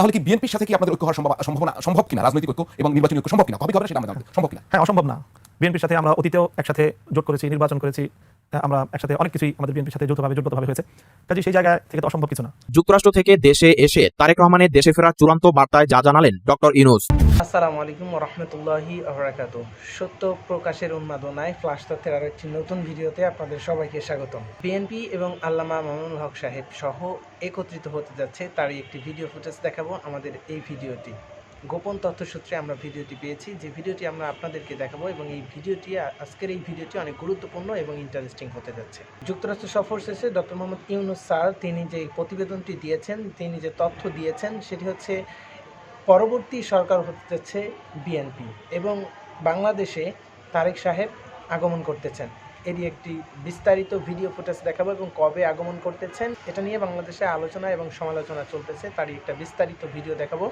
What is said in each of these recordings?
তাহলে কি বিএনপির সাথে কি আপনাদের ঐক্য হওয়ার সম্ভব সম্ভাবনা সম্ভব কিনা? রাজনৈতিক ঐক্য এবং নির্বাচনী ঐক্য সম্ভব কিনা? কবে হবে সেটা আমরা জানতে সম্ভব কিনা? হ্যাঁ অসম্ভব না। বিএনপির সাথে আমরা অতীতেও একসাথে জোট করেছি নির্বাচন করেছি আমরা একসাথে অনেক কিছুই আমাদের বিএনপির সাথে যৌথভাবে জোটগতভাবে হয়েছে। কাজে সেই জায়গা থেকে তো অসম্ভব কিছু না। যুক্তরাষ্ট্র থেকে দেশে এসে তারেক রহমানের দেশে ফেরার চূড়ান্ত বার্তায় যা জানালেন ডক্টর ইনুস আসসালামু আলাইকুম রহমতুল্লাহি আবরাকাত সত্য প্রকাশের উন্মাদনায় ফ্লাশ তথ্যের আরও একটি নতুন ভিডিওতে আপনাদের সবাইকে স্বাগতম। বিএনপি এবং আল্লামা মামুনুল হক সাহেব সহ একত্রিত হতে যাচ্ছে তারই একটি ভিডিও ফুটেজ দেখাবো আমাদের এই ভিডিওটি। গোপন তথ্যসূত্রে আমরা ভিডিওটি পেয়েছি। যে ভিডিওটি আমরা আপনাদেরকে দেখাবো এবং এই ভিডিওটি আজকের এই ভিডিওটি অনেক গুরুত্বপূর্ণ এবং ইন্টারেস্টিং হতে যাচ্ছে। যুক্তরাষ্ট্র সফর শেষে ডক্টর মোহাম্মদ ইউনুস স্যার তিনি যে প্রতিবেদনটি দিয়েছেন, তিনি যে তথ্য দিয়েছেন, সেটি হচ্ছে পরবর্তী সরকার হতে যাচ্ছে বিএনপি এবং বাংলাদেশে তারেক সাহেব আগমন করতেছেন। এরই একটি বিস্তারিত ভিডিও ফুটেজ দেখাবো এবং কবে আগমন করতেছেন এটা নিয়ে বাংলাদেশে আলোচনা এবং সমালোচনা চলতেছে, তারই একটা বিস্তারিত ভিডিও দেখাবো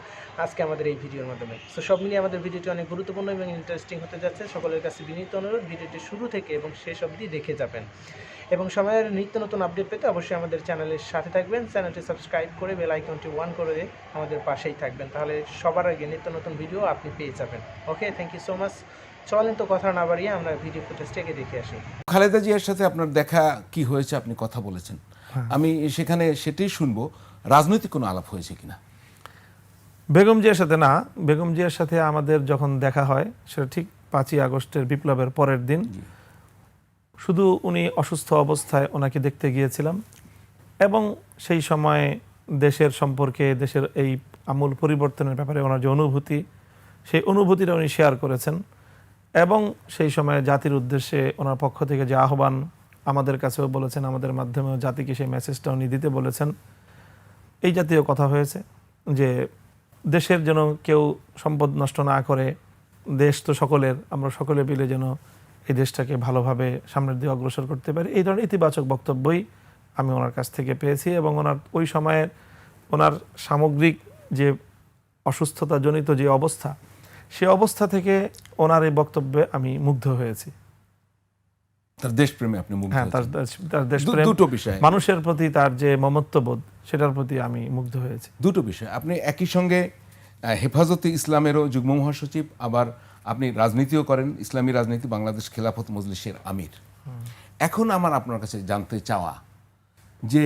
আজকে আমাদের এই ভিডিওর মাধ্যমে। তো সব মিলিয়ে আমাদের ভিডিওটি অনেক গুরুত্বপূর্ণ এবং ইন্টারেস্টিং হতে যাচ্ছে। সকলের কাছে বিনীত অনুরোধ, ভিডিওটি শুরু থেকে এবং শেষ অবধি দেখে যাবেন। এবং সময়ের নিত্য নতুন আপডেট পেতে অবশ্যই আমাদের চ্যানেলের সাথে থাকবেন। চ্যানেলটি সাবস্ক্রাইব করে বেল আইকনটি ওয়ান করে আমাদের পাশেই থাকবেন। তাহলে সবার আগে নিত্য নতুন ভিডিও আপনি পেয়ে যাবেন। Okay thank you so much চলেন তো কথা না বাড়িয়ে আমরা ভিডিও ফুটেজটাকে দেখে আসি। খালেদা জিয়ার সাথে আপনার দেখা কি হয়েছে আপনি কথা বলেছেন? আমি সেখানে সেটাই শুনব রাজনৈতিক কোনো আলাপ হয়েছে কিনা? বেগম জিয়ার সাথে না বেগম জিয়ার সাথে আমাদের যখন দেখা হয় সেটা ঠিক পাঁচই আগস্টের বিপ্লবের পরের দিন শুধু উনি অসুস্থ অবস্থায় ওনাকে দেখতে গিয়েছিলাম এবং সেই সময় দেশের সম্পর্কে, দেশের এই আমূল পরিবর্তনের ব্যাপারে ওনার যে অনুভূতি, সেই অনুভূতিটা উনি শেয়ার করেছেন এবং সেই সময় জাতির উদ্দেশ্যে ওনার পক্ষ থেকে যে আহ্বান আমাদের কাছেও বলেছেন, আমাদের মাধ্যমেও জাতিকে সেই মেসেজটা উনি দিতে বলেছেন। এই জাতীয় কথা হয়েছে যে দেশের যেন কেউ সম্পদ নষ্ট না করে, দেশ তো সকলের, আমরা সকলে মিলে যেন এই দেশটাকে ভালোভাবে সামনের দিকে অগ্রসর করতে পারি। এই ধরনের ইতিবাচক বক্তব্যই আমি ওনার কাছ থেকে পেয়েছি এবং ওনার ওই সময়ের ওনার সামগ্রিক যে অসুস্থতাজনিত যে অবস্থা সে অবস্থা থেকে ওনার এই বক্তব্যে আমি মুগ্ধ হয়েছি। তার দেশপ্রেমে আপনি মুগ্ধ হ্যাঁ তার তার দেশপ্রেম দুটো বিষয়। মানুষের প্রতি তার যে মমত্ববোধ সেটার প্রতি আমি মুগ্ধ হয়েছি। দুটো বিষয়। আপনি একই সঙ্গে হেফাজতে ইসলামেরও যুগ্ম মহাসচিব আবার আপনি রাজনীতিও করেন ইসলামী রাজনীতি বাংলাদেশ খেলাফত মজলিসের আমির। এখন আমার আপনার কাছে জানতে চাওয়া যে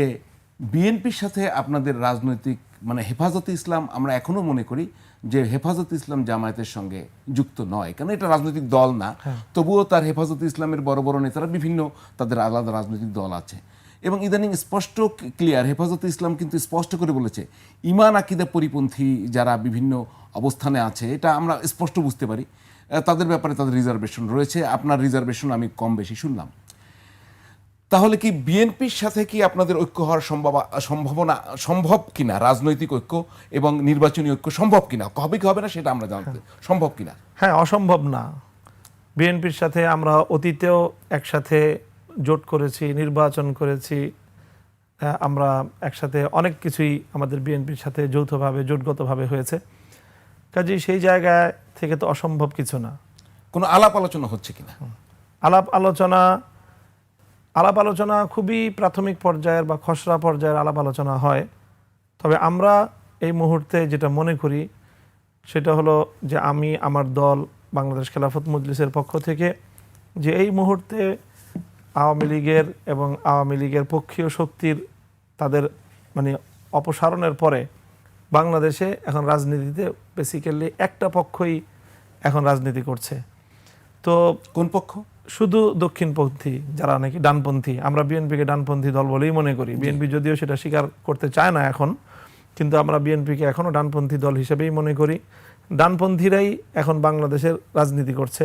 বিএনপির সাথে আপনাদের রাজনৈতিক মানে হেফাজতে ইসলাম আমরা এখনও মনে করি যে হেফাজত ইসলাম জামায়াতের সঙ্গে যুক্ত নয়। কারণ এটা রাজনৈতিক দল না তবুও তার হেফাজত ইসলামের বড় বড় নেতারা বিভিন্ন তাদের আলাদা রাজনৈতিক দল আছে। এবং ইদানিং স্পষ্ট ক্লিয়ার হেফাজতে ইসলাম কিন্তু স্পষ্ট করে বলেছে ইমান আকিদা পরিপন্থী যারা বিভিন্ন অবস্থানে আছে এটা আমরা স্পষ্ট বুঝতে পারি। তাদের ব্যাপারে তাদের রিজার্ভেশন রয়েছে। আপনার রিজার্ভেশন আমি কম বেশি শুনলাম। তাহলে কি বিএনপির সাথে কি আপনাদের ঐক্য হওয়ার সম্ভাবা- সম্ভাবনা সম্ভব কিনা? রাজনৈতিক ঐক্য এবং নির্বাচনী ঐক্য সম্ভব কিনা? হবে কি হবে না সেটা আমরা জানতে সম্ভব কিনা? হ্যাঁ অসম্ভব না। বিএনপির সাথে আমরা অতীতেও একসাথে জোট করেছি নির্বাচন করেছি। হ্যাঁ, আমরা একসাথে অনেক কিছুই আমাদের বিএনপির সাথে যৌথভাবে জোটগতভাবে হয়েছে। কাজেই সেই জায়গায় থেকে তো অসম্ভব কিছু না। কোনো আলাপ আলোচনা হচ্ছে কিনা? আলাপ আলোচনা আলাপ আলোচনা খুবই প্রাথমিক পর্যায়ের বা খসড়া পর্যায়ের আলাপ আলোচনা হয়। তবে আমরা এই মুহূর্তে যেটা মনে করি সেটা হলো যে আমি আমার দল বাংলাদেশ খেলাফত মজলিসের পক্ষ থেকে যে এই মুহূর্তে আওয়ামী লীগের এবং আওয়ামী লীগের পক্ষীয় শক্তির তাদের মানে অপসারণের পরে বাংলাদেশে এখন রাজনীতিতে বেসিক্যালি একটা পক্ষই এখন রাজনীতি করছে। তো কোন পক্ষ? শুধু দক্ষিণপন্থী যারা নাকি ডানপন্থী আমরা বিএনপিকে ডানপন্থী দল বলেই মনে করি। বিএনপি যদিও সেটা স্বীকার করতে চায় না এখন কিন্তু আমরা বিএনপিকে এখনও ডানপন্থী দল হিসেবেই মনে করি। ডানপন্থীরাই এখন বাংলাদেশের রাজনীতি করছে।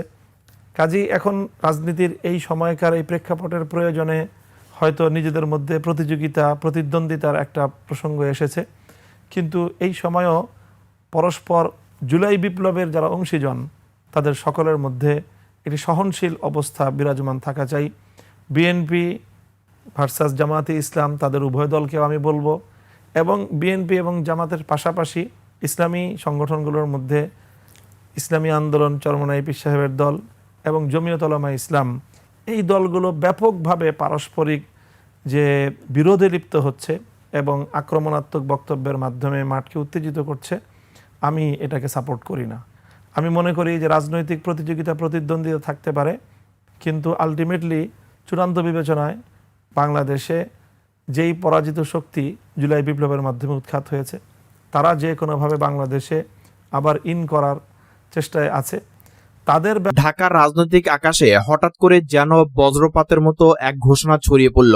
কাজেই এখন রাজনীতির এই সময়কার এই প্রেক্ষাপটের প্রয়োজনে হয়তো নিজেদের মধ্যে প্রতিযোগিতা প্রতিদ্বন্দ্বিতার একটা প্রসঙ্গ এসেছে। কিন্তু এই সময়ও পরস্পর জুলাই বিপ্লবের যারা অংশীজন, তাদের সকলের মধ্যে একটি সহনশীল অবস্থা বিরাজমান থাকা চাই। বিএনপি ভার্সাস জামাতে ইসলাম, তাদের উভয় দলকেও আমি বলব এবং বিএনপি এবং জামাতের পাশাপাশি ইসলামী সংগঠনগুলোর মধ্যে ইসলামী আন্দোলন চরমনাই পীর সাহেবের দল এবং জমিয়তলামা ইসলাম, এই দলগুলো ব্যাপকভাবে পারস্পরিক যে বিরোধে লিপ্ত হচ্ছে। এবং আক্রমণাত্মক বক্তব্যের মাধ্যমে মাঠকে উত্তেজিত করছে, আমি এটাকে সাপোর্ট করি না। আমি মনে করি যে রাজনৈতিক প্রতিযোগিতা প্রতিদ্বন্দ্বিতা থাকতে পারে, কিন্তু আলটিমেটলি চূড়ান্ত বিবেচনায় বাংলাদেশে যেই পরাজিত শক্তি জুলাই বিপ্লবের মাধ্যমে উৎখাত হয়েছে, তারা যে কোনোভাবে বাংলাদেশে আবার ইন করার চেষ্টায় আছে, তাদের ঢাকার রাজনৈতিক আকাশে হঠাৎ করে যেন বজ্রপাতের মতো এক ঘোষণা ছড়িয়ে পড়ল।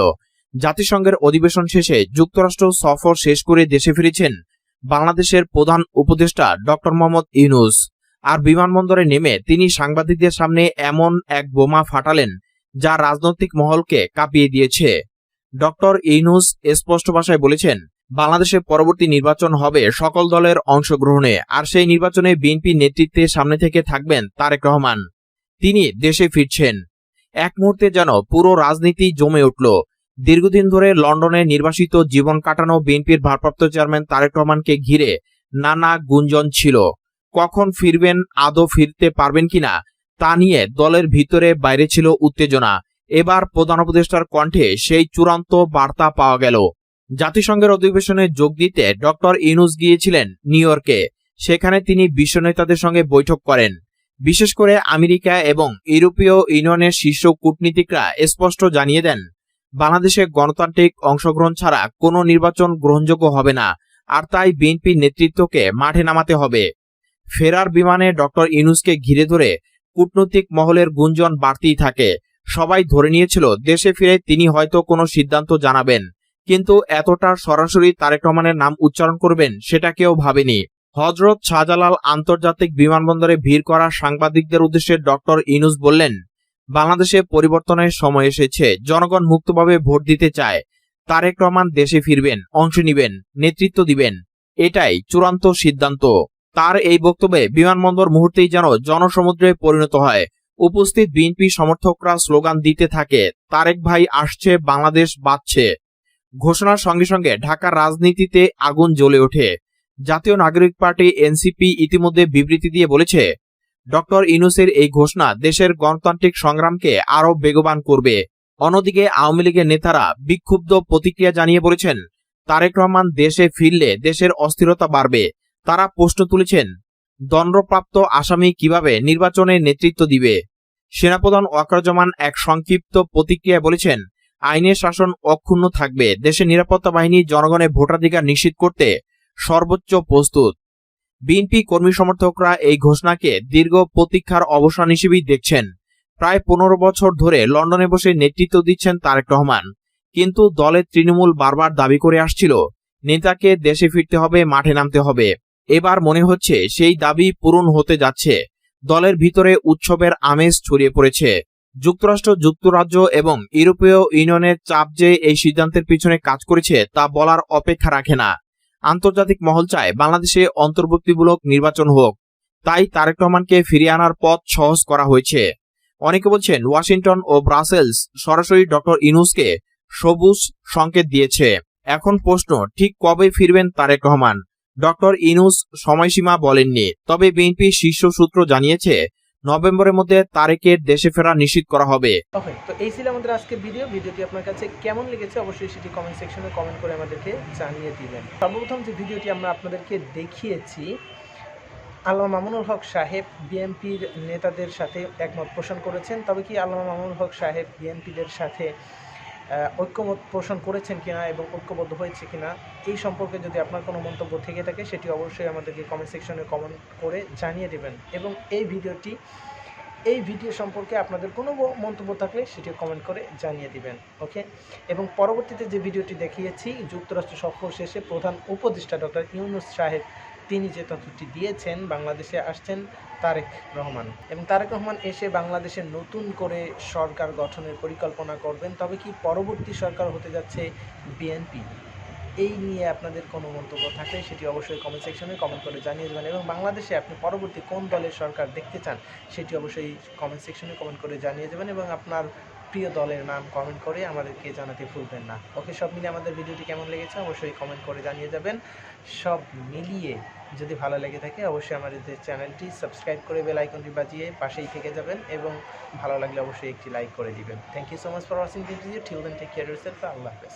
জাতিসংঘের অধিবেশন শেষে যুক্তরাষ্ট্র সফর শেষ করে দেশে ফিরেছেন বাংলাদেশের প্রধান উপদেষ্টা ডক্টর মোহাম্মদ ইউনুস। আর বিমানবন্দরে নেমে তিনি সাংবাদিকদের সামনে এমন এক বোমা ফাটালেন যা রাজনৈতিক মহলকে কাঁপিয়ে দিয়েছে। ডক্টর ইউনুস স্পষ্ট ভাষায় বলেছেন, বাংলাদেশে পরবর্তী নির্বাচন হবে সকল দলের অংশগ্রহণে, আর সেই নির্বাচনে বিএনপি নেতৃত্বে সামনে থেকে থাকবেন তারেক রহমান। তিনি দেশে ফিরছেন। এক মুহূর্তে যেন পুরো রাজনীতি জমে উঠল। দীর্ঘদিন ধরে লন্ডনে নির্বাসিত জীবন কাটানো বিএনপির ভারপ্রাপ্ত চেয়ারম্যান তারেক রহমানকে ঘিরে নানা গুঞ্জন ছিল। কখন ফিরবেন, আদৌ ফিরতে পারবেন কিনা তা নিয়ে দলের ভিতরে বাইরে ছিল উত্তেজনা। এবার প্রধান উপদেষ্টার কণ্ঠে সেই চূড়ান্ত বার্তা পাওয়া গেল। জাতিসংঘের অধিবেশনে যোগ দিতে ডক্টর ইউনুস গিয়েছিলেন নিউ ইয়র্কে। সেখানে তিনি বিশ্ব নেতাদের সঙ্গে বৈঠক করেন। বিশেষ করে আমেরিকা এবং ইউরোপীয় ইউনিয়নের শীর্ষ কূটনীতিকরা স্পষ্ট জানিয়ে দেন বাংলাদেশে গণতান্ত্রিক অংশগ্রহণ ছাড়া কোনো নির্বাচন গ্রহণযোগ্য হবে না, আর তাই বিএনপির নেতৃত্বকে মাঠে নামাতে হবে। ফেরার বিমানে ডক্টর ইনুসকে ঘিরে ধরে কূটনৈতিক মহলের গুঞ্জন বাড়তেই থাকে। সবাই ধরে নিয়েছিল, দেশে ফিরে তিনি হয়তো কোনো সিদ্ধান্ত জানাবেন, কিন্তু এতটা সরাসরি তারেক রহমানের নাম উচ্চারণ করবেন সেটা কেউ ভাবেনি। হজরত শাহজালাল আন্তর্জাতিক বিমানবন্দরে ভিড় করা সাংবাদিকদের উদ্দেশ্যে ডক্টর ইনুস বললেন বাংলাদেশে পরিবর্তনের সময় এসেছে। জনগণ মুক্তভাবে ভোট দিতে চায়। তারেক রহমান দেশে ফিরবেন, অংশ নিবেন, নেতৃত্ব দিবেন। এটাই চূড়ান্ত সিদ্ধান্ত। তার এই বক্তব্যে বিমানবন্দর মুহূর্তেই যেন জনসমুদ্রে পরিণত হয়। উপস্থিত বিএনপি সমর্থকরা স্লোগান দিতে থাকে, তারেক ভাই আসছে, বাংলাদেশ বাঁচছে। ঘোষণার সঙ্গে সঙ্গে ঢাকার রাজনীতিতে আগুন জ্বলে ওঠে। জাতীয় নাগরিক পার্টি এনসিপি ইতিমধ্যে বিবৃতি দিয়ে বলেছে ডক্টর ইনুসের এই ঘোষণা দেশের গণতান্ত্রিক সংগ্রামকে আরও বেগবান করবে। অন্যদিকে আওয়ামী লীগের নেতারা বিক্ষুব্ধ প্রতিক্রিয়া জানিয়ে বলেছেন, তারেক রহমান দেশে ফিরলে দেশের অস্থিরতা বাড়বে। তারা প্রশ্ন তুলেছেন, দণ্ডপ্রাপ্ত আসামি কীভাবে নির্বাচনে নেতৃত্ব দিবে? সেনাপ্রধান ওয়াকরুজ্জামান এক সংক্ষিপ্ত প্রতিক্রিয়ায় বলেছেন, আইনের শাসন অক্ষুণ্ণ থাকবে, দেশের নিরাপত্তা বাহিনী জনগণের ভোটাধিকার নিশ্চিত করতে সর্বোচ্চ প্রস্তুত। বিএনপি কর্মী সমর্থকরা এই ঘোষণাকে দীর্ঘ প্রতীক্ষার অবসান হিসেবেই দেখছেন। প্রায় পনেরো বছর ধরে লন্ডনে বসে নেতৃত্ব দিচ্ছেন তারেক রহমান। কিন্তু দলের তৃণমূল বারবার দাবি করে আসছিল, নেতাকে দেশে ফিরতে হবে, মাঠে নামতে হবে। এবার মনে হচ্ছে সেই দাবি পূরণ হতে যাচ্ছে। দলের ভিতরে উৎসবের আমেজ ছড়িয়ে পড়েছে। যুক্তরাষ্ট্র, যুক্তরাজ্য এবং ইউরোপীয় ইউনিয়নের চাপ যে এই সিদ্ধান্তের পিছনে কাজ করেছে তা বলার অপেক্ষা রাখে না। আন্তর্জাতিক মহল চায় বাংলাদেশে অন্তর্ভুক্তিমূলক নির্বাচন হোক। তাই তারেক রহমানকে ফিরিয়ে আনার পথ সহজ করা হয়েছে। অনেকে বলছেন ওয়াশিংটন ও ব্রাসেলস সরাসরি ডক্টর ইনুসকে সবুজ সংকেত দিয়েছে। এখন প্রশ্ন, ঠিক কবে ফিরবেন তারেক রহমান? ডক্টর ইনুস সময়সীমা বলেননি, তবে বিএনপি শীর্ষ সূত্র জানিয়েছে নভেম্বরের মধ্যে তারেকের দেশে ফেরা নিশ্চিত করা হবে। ওকে, তো এই ছিল আমাদের আজকের ভিডিও। ভিডিওটি আপনার কাছে কেমন লেগেছে অবশ্যই সেটি কমেন্ট সেকশনে কমেন্ট করে আমাদেরকে জানিয়ে দিবেন। সর্বপ্রথম যে ভিডিওটি আমরা আপনাদেরকে দেখিয়েছি, আল্লামা মামুনুল হক সাহেব বিএনপির নেতাদের সাথে একমত পোষণ করেছেন। তবে কি আল্লামা মামুনুল হক সাহেব বিএনপিদের সাথে ঐক্যমত পোষণ করেছেন কিনা এবং ঐক্যবদ্ধ হয়েছে কিনা, এই সম্পর্কে যদি আপনার কোনো মন্তব্য থেকে থাকে, সেটি অবশ্যই আমাদেরকে কমেন্ট সেকশনে কমেন্ট করে জানিয়ে দেবেন। এবং এই ভিডিওটি, এই ভিডিও সম্পর্কে আপনাদের কোনো মন্তব্য থাকলে সেটি কমেন্ট করে জানিয়ে দিবেন ওকে এবং পরবর্তীতে যে ভিডিওটি দেখিয়েছি, যুক্তরাষ্ট্র সফর শেষে প্রধান উপদেষ্টা ডক্টর ইউনুস সাহেব তিনি যে তথ্যটি দিয়েছেন, বাংলাদেশে আসছেন তারেক রহমান। এবং তারেক রহমান এসে বাংলাদেশে নতুন করে সরকার গঠনের পরিকল্পনা করবেন। তবে কি পরবর্তী সরকার হতে যাচ্ছে বিএনপি? এই নিয়ে আপনাদের কোনো মন্তব্য থাকলে সেটি অবশ্যই কমেন্ট সেকশনে কমেন্ট করে জানিয়ে দেবেন। এবং বাংলাদেশে আপনি পরবর্তী কোন দলের সরকার দেখতে চান, সেটি অবশ্যই কমেন্ট সেকশনে কমেন্ট করে জানিয়ে দেবেন। এবং আপনার প্রিয় দলের নাম কমেন্ট করে আমাদেরকে জানাতে ভুলবেন না। ওকে সব মিলিয়ে আমাদের ভিডিওটি কেমন লেগেছে অবশ্যই কমেন্ট করে জানিয়ে যাবেন। সব মিলিয়ে যদি ভালো লেগে থাকে অবশ্যই আমাদের চ্যানেলটি সাবস্ক্রাইব করে বেল আইকনটি বাজিয়ে পাশেই থেকে যাবেন এবং ভালো লাগলে অবশ্যই একটি লাইক করে দিবেন। Thank you so much for watching this video till then take care yourself আল্লাহ হাফেজ।